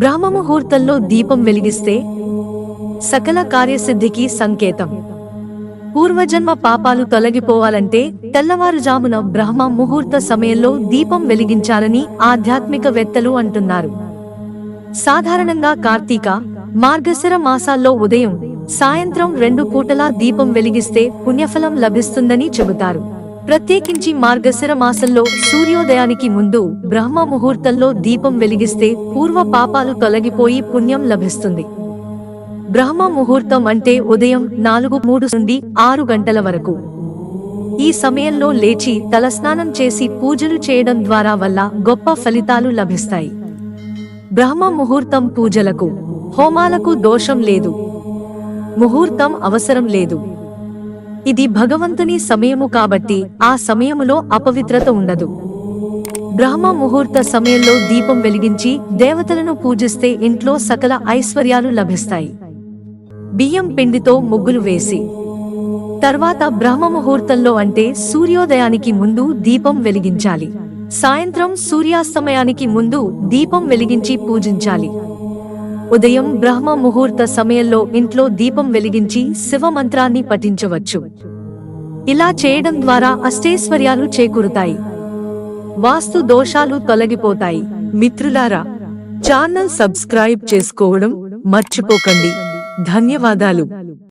బ్రహ్మముహూర్తంలో దీపం వెలిగిస్తే సకల కార్యసిద్ధికి సంకేతం. పూర్వజన్మ పాపాలు తొలగిపోవాలంటే తెల్లవారుజామున బ్రహ్మ ముహూర్త సమయంలో దీపం వెలిగించాలని ఆధ్యాత్మికవేత్తలు అంటున్నారు. సాధారణంగా కార్తీక మార్గశిర మాసాల్లో ఉదయం సాయంత్రం రెండు పూటలా దీపం వెలిగిస్తే పుణ్యఫలం లభిస్తుందని చెబుతారు. ప్రత్యేకించి మార్గశిర మాసంలో సూర్యోదయానికి ముందు బ్రహ్మ ముహూర్తంలో దీపం వెలిగిస్తే పూర్వ పాపాలు తొలగిపోయి పుణ్యం లభిస్తుంది. బ్రహ్మ ముహూర్తం అంటే ఉదయం నాలుగు మూడు నుండి ఆరు గంటల వరకు. ఈ సమయంలో లేచి తలస్నానం చేసి పూజలు చేయడం ద్వారా వల్ల గొప్ప ఫలితాలు లభిస్తాయి. బ్రహ్మ ముహూర్తం పూజలకు హోమాలకు దోషం లేదు. ముహూర్తం అవసరం లేదు. ఇది భగవంతుని సమయము కాబట్టి ఆ సమయములో అపవిత్రత ఉండదు. బ్రహ్మ ముహూర్త సమయంలో దీపం వెలిగించి దేవతలను పూజిస్తే ఇంట్లో సకల ఐశ్వర్యాలు లభిస్తాయి. బియ్యం పిండితో ముగ్గులు వేసి. తర్వాత బ్రహ్మ ముహూర్తంలో అంటే సూర్యోదయానికి ముందు దీపం వెలిగించాలి. సాయంత్రం సూర్యాస్తమయానికి ముందు దీపం వెలిగించి పూజించాలి. ఉదయం బ్రహ్మ ముహూర్త సమయంలో ఇంట్లో దీపం వెలిగించి శివ మంత్రాన్ని పఠించవచ్చు. ఇలా చేయడం ద్వారా అష్టైశ్వర్యాలు చేకూరుతాయి. వాస్తు దోషాలు తొలగిపోతాయి. మిత్రులారా ఛానల్ సబ్స్క్రైబ్ చేసుకోవడం మర్చిపోకండి. ధన్యవాదాలు.